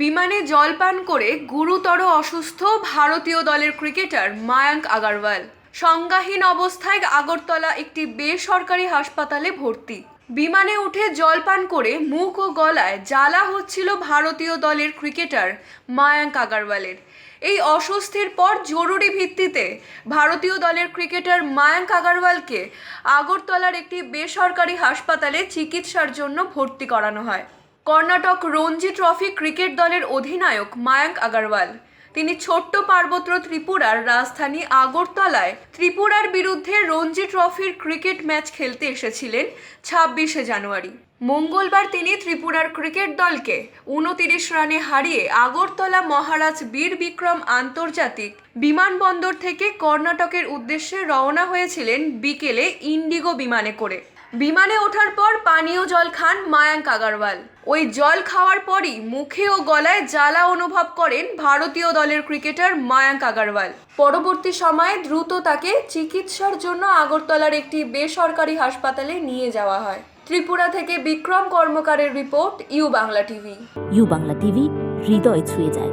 বিমানে জল পান করে গুরুতর অসুস্থ ভারতীয় দলের ক্রিকেটার মায়াঙ্ক আগারওয়াল। সংজ্ঞাহীন অবস্থায় আগরতলা একটি বেসরকারি হাসপাতালে ভর্তি। বিমানে উঠে জল পান করে মুখ ও গলায় জ্বালা হচ্ছিল ভারতীয় দলের ক্রিকেটার মায়াঙ্ক আগারওয়ালের। এই অস্বস্তির পর জরুরি ভিত্তিতে ভারতীয় দলের ক্রিকেটার মায়াঙ্ক আগারওয়ালকে আগরতলার একটি বেসরকারি হাসপাতালে চিকিৎসার জন্য ভর্তি করানো হয়। কর্ণাটক রঞ্জি ট্রফি ক্রিকেট দলের অধিনায়ক মায়াঙ্ক আগারওয়াল। তিনি ছোট্ট পার্বত্য ত্রিপুরার রাজধানী আগরতলায় ত্রিপুরার বিরুদ্ধে রঞ্জি ট্রফির ক্রিকেট ম্যাচ খেলতে এসেছিলেন ছাব্বিশে জানুয়ারি। মঙ্গলবার তিনি ত্রিপুরার ক্রিকেট দলকে উনতিরিশ রানে হারিয়ে আগরতলা মহারাজ বীর বিক্রম আন্তর্জাতিক বিমানবন্দর থেকে কর্ণাটকের উদ্দেশ্যে রওনা হয়েছিলেন বিকেলে ইন্ডিগো বিমানে করে। বিমানে ওঠার পর পানীয় জল খান মায়াঙ্ক আগারওয়াল। ওই জল খাওয়ার পরই মুখে ও গলায় জ্বালা অনুভব করেন ভারতীয় দলের ক্রিকেটার মায়াঙ্ক আগারওয়াল। পরবর্তী সময়ে দ্রুত তাকে চিকিৎসার জন্য আগরতলার একটি বেসরকারি হাসপাতালে নিয়ে যাওয়া হয়। ত্রিপুরা থেকে Bikram কর্মকারের report U Bangla TV. U Bangla TV, হৃদয় ছুঁয়ে যায়।